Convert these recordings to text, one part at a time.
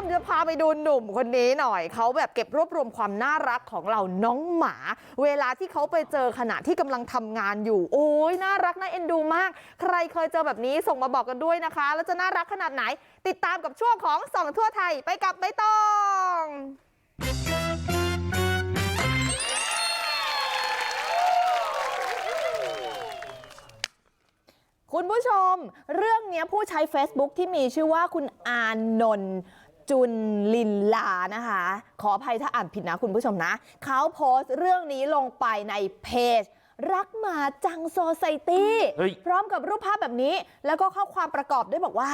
มจะพาไปดูหนุ่มคนนี้หน่อยเขาแบบเก็บรวบรวมความน่ารักของเราน้องหมา เวลาที่เขาไปเจอขณะที่กำลังทำงานอยู่ โอ้ยน่ารักน่าเอ็นดูมาก ใครเคยเจอแบบนี้ส่งมาบอกกันด้วยนะคะ แล้วจะน่ารักขนาดไหน ติดตามกับช่วงของส่องทั่วไทยไปกับใบตองคุณผู้ชม เรื่องนี้ผู้ใช้ Facebook ที่มีชื่อว่าคุณอานนท์ จุนลินลานะคะขออภัยถ้าอ่านผิดนะคุณผู้ชมนะเขาโพสต์เรื่องนี้ลงไปในเพจ รักหมาจังโซไซตี้เฮ้ยพร้อมกับรูปภาพแบบนี้ แล้วก็ข้อความประกอบด้วยบอกว่า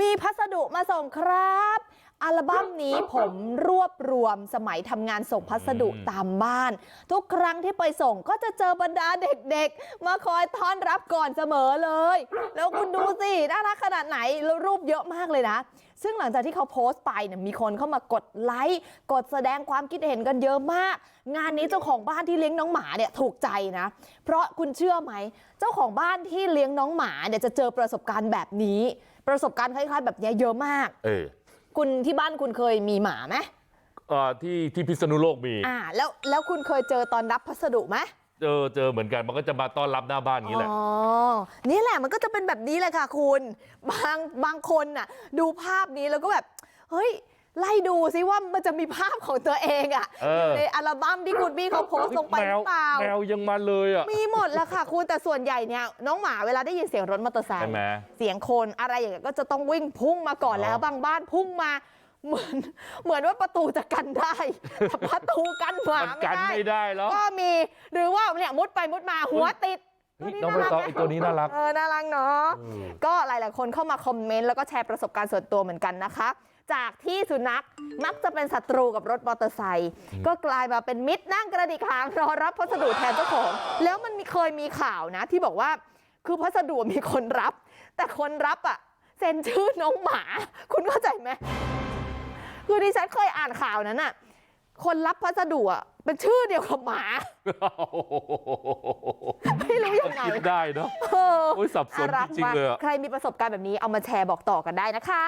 มีพัสดุมาส่งครับ อัลบั้มนี้ผมรวบรวมสมัยทำงานส่งพัสดุตามบ้าน ทุกครั้งที่ไปส่งก็จะเจอบรรดาเด็กๆ มาคอยต้อนรับก่อนเสมอเลย แล้วคุณดูสิน่ารักขนาดไหนแล้วรูปเยอะมากเลยนะ ซึ่งหลังจากที่เขาโพสต์ไปเนี่ยมีคนเข้ามากดไลค์กดแสดงความคิดเห็นกันเยอะมาก งานนี้เจ้าของบ้านที่เลี้ยงน้องหมาเนี่ยถูกใจนะ เพราะคุณเชื่อไหม เจ้าของบ้านที่เลี้ยงน้องหมาเนี่ยจะเจอประสบการณ์แบบนี้ ประสบการณ์คล้ายๆ แบบเนี้ยเยอะมาก เออ คุณที่บ้านคุณเคยมีหมาไหมเอ่อที่ที่พิษณุโลกมีอ่าแล้วแล้วคุณเคยเจอตอนรับพัสดุไหมเจอเจอเหมือนกันมันก็จะมาต้อนรับหน้าบ้านอย่างนี้แหละอ๋อนี่แหละมันก็จะเป็นแบบนี้แหละค่ะคุณบางบางคนน่ะดูภาพนี้แล้วก็แบบเฮ้ย ไล่ดูซิว่ามันจะมีภาพของตัวเองอะเออยู่ในอัลบั้มที่คุณบี้เขาโพสต์ลงไปแมหรืวอเปล่าแมวยังมาเลยอะมีหมดแล้วค่ะคุณแต่ส่วนใหญ่เนี่ยน้องหมาเวลาได้ยินเสียงรถมอเตอร์ไซใช่ค์ไหมเสียงคนอะไรอย่างเงี้ยก็จะต้องวิ่งพุ่งมาก่อนอ๋อแล้วบางบ้านพุ่งมาเหมือนเหมือนว่าประตูจะกันได้แต่ประตูกันหมามันไม่กันได้ไม่ได้แล้วก็มีหรือว่าเนี่ยมุดไปมุดมาหัวติดเฮ้ยน้องใบตองไอตัวนี้น่ารักเออน่ารักเนาะเออก็หลาย ๆ คนเข้ามาคอมเมนต์แล้วก็แชร์ประสบการณ์ส่วนตัวเหมือนกันนะคะ จากที่สุนัขมักจะเป็นศัตรูกับรถมอเตอร์ไซค์ก็กลายมาเป็นมิตรนั่งกระดิกหางรอรับพัสดุแทนเจ้าของ แล้วมันมีเคยมีข่าวนะ ที่บอกว่าคือพัสดุมีคนรับ แต่คนรับอะเซ็นชื่อน้องหมา คุณเข้าใจไหมคือดิฉันเคยอ่านข่าวนั้นอะคนรับพัสดุอะเป็นชื่อเดียวกับหมา ไม่รู้ยังไงคิดได้เนาะเออโอ้ยสับสนน่ารักจริงๆเลยอะมากใครมีประสบการณ์แบบนี้เอามาแชร์บอกต่อกันได้นะคะ